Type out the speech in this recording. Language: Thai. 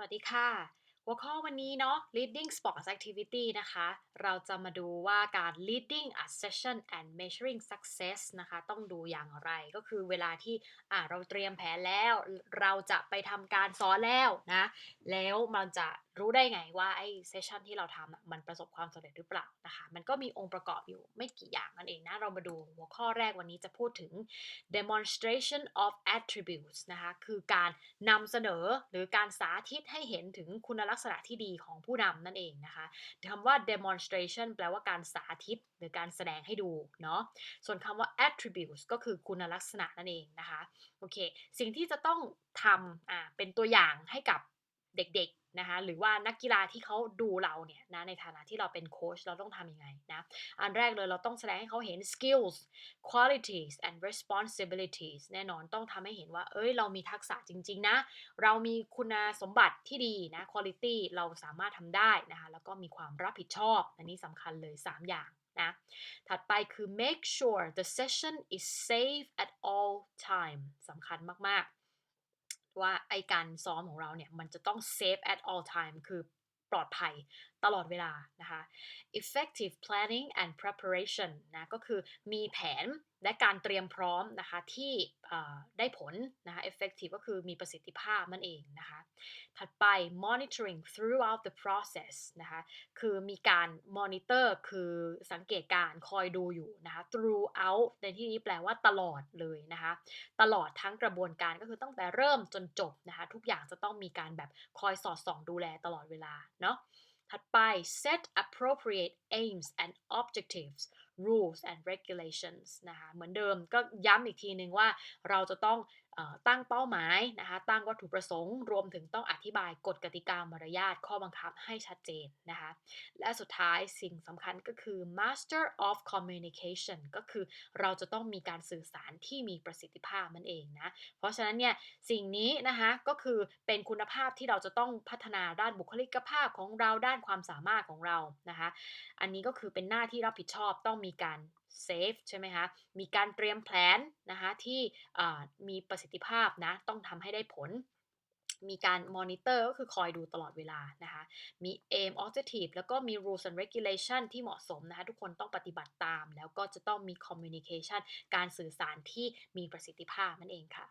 สวัสดีค่ะ หัวข้อวันนี้เนาะ leading sports activity นะคะ เราจะมาดูว่าการ leading a session and measuring success นะคะ ต้องดูอย่างไรก็คือเวลาที่อ่าเราเตรียมแผนแล้ว เราจะไปทำการซ้อนแล้วนะ แล้วมันจะ รู้ได้ไงว่าไอ้ session ที่เราทำอะมันประสบความสำเร็จหรือเปล่านะคะ มันก็มีองค์ประกอบอยู่ไม่กี่อย่างนั่นเองนะ เรามาดูหัวข้อแรกวันนี้จะพูดถึง demonstration of attributes นะคะ คือการนำเสนอหรือการสาธิตให้เห็นถึงคุณลักษณะที่ดีของผู้นำนั่นเองนะคะคำว่า demonstration แปลว่าการสาธิตหรือการแสดงให้ดูเนาะ ส่วนคำว่า attributes ก็คือคุณลักษณะนั่นเองนะคะ โอเค สิ่งที่จะต้องทำอ่าเป็นตัวอย่างให้กับเด็ก นะคะหรือว่านักกีฬาที่เขาดูเราเนี่ยนะในฐานะที่เราเป็นโค้ชเราต้องทำยังไงนะอันแรกเลยเราต้องแสดงให้เขาเห็น skills qualities and responsibilities แน่นอนต้องทำให้เห็นว่า เอ้ยเรามีทักษะจริง ๆ นะ เรามีคุณสมบัติที่ดีนะ quality เราสามารถทำได้นะคะแล้วก็มีความรับผิดชอบ อันนี้สำคัญเลย 3 อย่างนะถัดไปคือ make sure the session is safe at all time สำคัญมาก ๆ ว่าไอการซ้อมของเราเนี่ย มันจะต้อง safe at all time คือปลอดภัยตลอดเวลานะคะ effective planning and preparation นะก็คือมีแผนและการเตรียมพร้อมนะคะที่ได้ผลนะคะ effective ก็คือมีประสิทธิภาพนั่นเองนะคะถัดไป monitoring throughout the process นะคะคือมีการ monitor คือสังเกตการคอยดูอยู่นะคะ throughout ในที่นี้แปลว่าตลอดเลยนะคะตลอดทั้งกระบวนการก็คือตั้งแต่เริ่มจนจบนะคะทุกอย่างจะต้องมีการแบบคอยสอดส่องดูแลตลอดเวลาเนาะ ถัดไป set appropriate aims and objectives rules and regulations นะคะเหมือนเดิมก็ย้ำอีกทีหนึ่งว่าเราจะต้อง ตั้งเป้าหมายนะคะตั้งวัตถุประสงค์ รวมถึงต้องอธิบายกฎกติกามารยาทข้อบังคับให้ชัดเจนนะคะและสุดท้ายสิ่งสำคัญก็คือ master of communication ก็คือเราจะต้องมีการสื่อสารที่มีประสิทธิภาพนั่นเองนะเพราะฉะนั้นเนี่ยสิ่งนี้นะคะก็คือเป็นคุณภาพที่เราจะต้องพัฒนาด้านบุคลิกภาพของเราด้านความสามารถของเรานะคะอันนี้ก็คือเป็นหน้าที่รับผิดชอบต้องมีการเซฟใช่ไหมคะ มีการเตรียมแผนนะคะที่มีประสิทธิภาพนะ ต้องทำให้ได้ผล มีการมอนิเตอร์ก็คือคอยดูตลอดเวลานะคะ มี aim objective แล้วก็มี rules and regulation ที่เหมาะสมนะคะ ทุกคนต้องปฏิบัติตาม แล้วก็จะต้องมี communication การสื่อสารที่มีประสิทธิภาพนั่นเองค่ะ